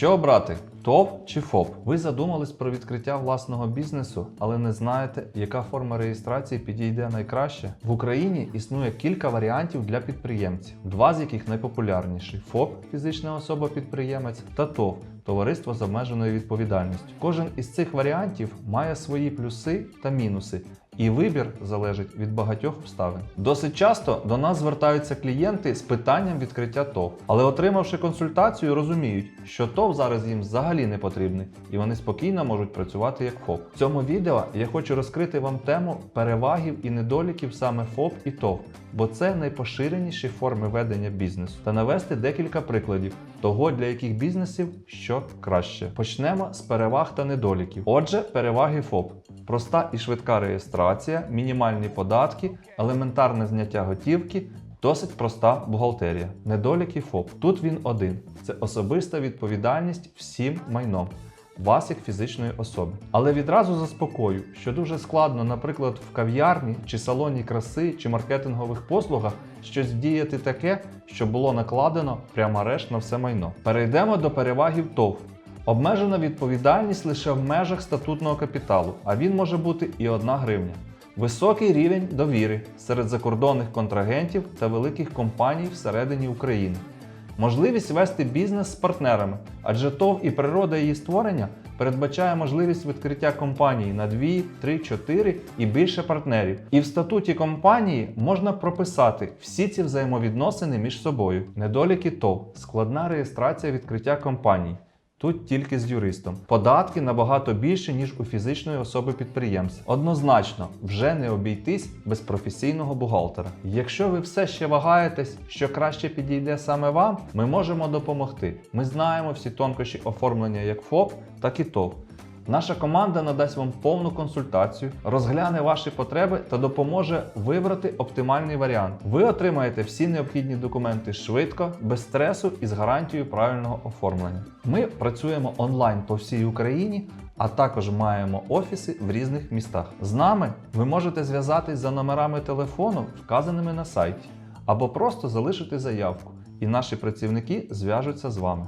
Що обрати? ТОВ чи ФОП? Ви задумались про відкриття власного бізнесу, але не знаєте, яка форма реєстрації підійде найкраще? В Україні існує кілька варіантів для підприємців, два з яких найпопулярніші: ФОП фізична особа-підприємець та ТОВ товариство з обмеженою відповідальністю. Кожен із цих варіантів має свої плюси та мінуси. І вибір залежить від багатьох обставин. Досить часто до нас звертаються клієнти з питанням відкриття ТОВ, але отримавши консультацію, розуміють, що ТОВ зараз їм взагалі не потрібний, і вони спокійно можуть працювати як ФОП. В цьому відео я хочу розкрити вам тему перевагів і недоліків саме ФОП і ТОВ, бо це найпоширеніші форми ведення бізнесу, та навести декілька прикладів того, для яких бізнесів що краще. Почнемо з переваг та недоліків. Отже, переваги ФОП. Проста і швидка реєстрація, мінімальні податки, елементарне зняття готівки, досить проста бухгалтерія. Недоліки ФОП. Тут він один: це особиста відповідальність всім майном. Вас як фізичної особи. Але відразу заспокою, що дуже складно, наприклад, в кав'ярні чи салоні краси чи маркетингових послугах щось діяти таке, що було накладено прямо арешт на все майно. Перейдемо до перевагів ТОВ. Обмежена відповідальність лише в межах статутного капіталу, а він може бути і 1 гривня. Високий рівень довіри серед закордонних контрагентів та великих компаній всередині України. Можливість вести бізнес з партнерами, адже ТОВ і природа її створення передбачає можливість відкриття компанії на 2, 3, 4 і більше партнерів. І в статуті компанії можна прописати всі ці взаємовідносини між собою. Недоліки ТОВ, складна реєстрація відкриття компаній. Тут тільки з юристом. Податки набагато більше, ніж у фізичної особи підприємств. Однозначно, вже не обійтись без професійного бухгалтера. Якщо ви все ще вагаєтесь, що краще підійде саме вам, ми можемо допомогти. Ми знаємо всі тонкощі оформлення як ФОП, так і ТОВ. Наша команда надасть вам повну консультацію, розгляне ваші потреби та допоможе вибрати оптимальний варіант. Ви отримаєте всі необхідні документи швидко, без стресу і з гарантією правильного оформлення. Ми працюємо онлайн по всій Україні, а також маємо офіси в різних містах. З нами ви можете зв'язатись за номерами телефону, вказаними на сайті, або просто залишити заявку, і наші працівники зв'яжуться з вами.